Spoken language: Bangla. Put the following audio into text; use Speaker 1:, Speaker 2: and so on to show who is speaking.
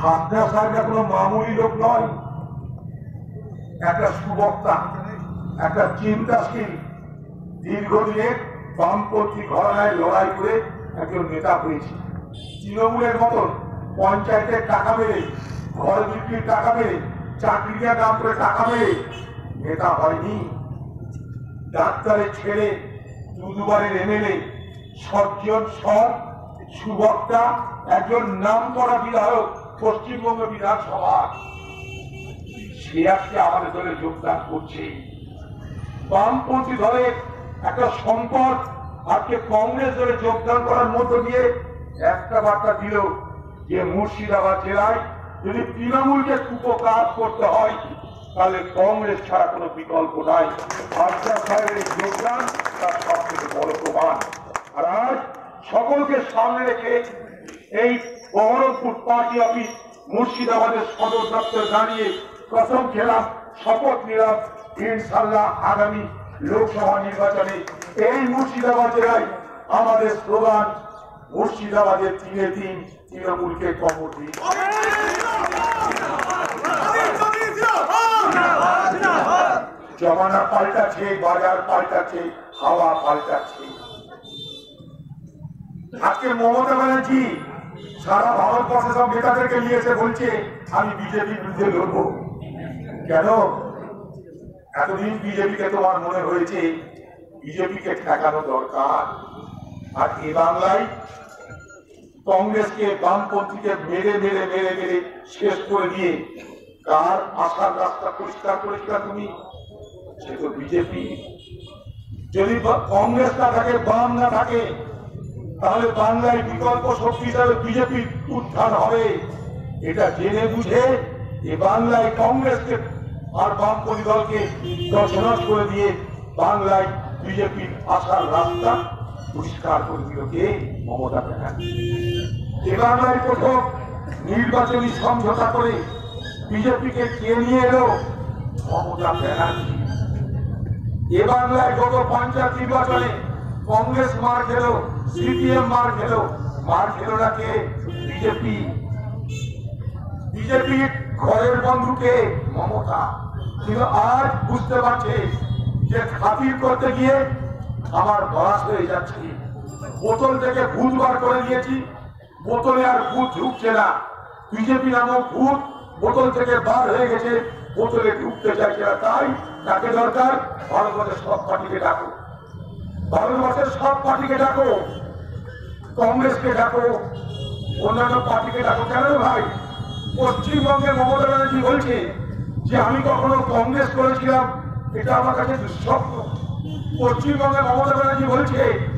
Speaker 1: খাদ্যা সাহেবরা মামুলি লোক নয়। একটা সুবক্তা, একটা চিন্তাশীল দীর্ঘদিনের বামপন্থী লড়াই করে একজন নেতা হয়েছে। তৃণমূলের মতন পঞ্চায়েতের টাকা মেরে, ঘর বিক্রির টাকা মেরে চাকরিয়া নাম করে টাকা মেরে নেতা হয়নি। ডাক্তারের ছেড়ে দু দুবারের এমএলএ, সজ্জন সৎ সুবক্তা, একজন নাম করা বিধায়ক পশ্চিমবঙ্গ বিধানসভা। সে আজকে আমাদের দলে যোগদান করছে। বামপন্থী দলের একটা সম্পদ আজকে কংগ্রেস দলে যোগদান করার মধ্য দিয়ে একটা বার্তা দিল যে মুর্শিদাবাদ জেলায় যদি তৃণমূলকে কুপকাজ করতে হয়, তাহলে কংগ্রেস ছাড়া কোনো বিকল্প নাই। আজকা সাহেবের যোগদান তার সব থেকে বড় প্রমাণ। আর আজ সকলকে সামনে রেখে এই বহরমপুর পার্টি অফিস মুর্শিদাবাদের সদর দপ্তর দাঁড়িয়ে প্রথম খেলাম শপথ নিলাম। ইনশাল্লাহ আগামী লোকসভা নির্বাচনে এই মুর্শিদাবাদ জেলায় আমাদের স্লোগান, মুর্শিদাবাদের তিনে তিন তৃণমূলকে কবর দিন জমানা পাল্টাচ্ছে, বাজার পাল্টাচ্ছে, হাওয়া পাল্টাচ্ছে। আজকে মমতা ব্যানার্জি সারা ভারতবর্ষে সব নেতাদেরকে নিয়েছে বলছে, আমি বিজেপির বিরুদ্ধে লড়বো। কেন? এতদিন বিজেপিকে তোমার মনে হয়েছে বিজেপিকে ঠেকানো দরকার? আর এ বাংলায় কংগ্রেসকে বামপন্থীকে মেরে মেরে মেরে মেরে শেষ করে দিয়ে কার আশার রাস্তা পরিষ্কার পরিষ্কার তুমি? সে তো বিজেপি। যদি কংগ্রেস না থাকে, বাম না থাকে তাহলে বাংলায় বিকল্প শক্তি হিসাবে বিজেপির উত্থান হবে। এটা জেনে বুঝে এ বাংলায় কংগ্রেসকে আর বামপন্থী দলকে দর্শনাস করে দিয়ে বাংলায় বিজেপির আসার রাস্তা পরিষ্কার করে দিল কে? মমতা ব্যানার্জি। এ বাংলায় প্রথম নির্বাচনী সমঝোতা করে বিজেপিকে কে নিয়ে এলো? মমতা ব্যানার্জি। এ বাংলায় গত পঞ্চায়েত নির্বাচনে কংগ্রেস মার খেল, সিপিএম মার খেল। মার খেল না কে? বিজেপি। বিজেপির ঘরের বন্ধুকে মমতা। কিন্তু আজ বুঝতে পারছে যে খাতির করতে গিয়ে আমার বয়স হয়ে যাচ্ছে। বোতল থেকে ভূত বার করে দিয়েছি বোতলে আর ভূত ঢুকছে না। বিজেপি নামক ভূত বোতল থেকে বার হয়ে গেছে। বোতলে ঢুকতে চাইছে না। তাই তাকে দরকার ভারতবর্ষের সব পার্টিকে ডাকো ভারতবর্ষের সব পার্টিকে ডাকো। কংগ্রেসকে ডাকো। অন্যান্য পার্টিকে ডাকো। কেন ভাই? পশ্চিমবঙ্গে মমতা ব্যানার্জি বলছে যে, আমি কখনো কংগ্রেস করেছিলাম। এটা আমার কাছে দুঃস্বপ্ন। পশ্চিমবঙ্গে মমতা ব্যানার্জি বলছে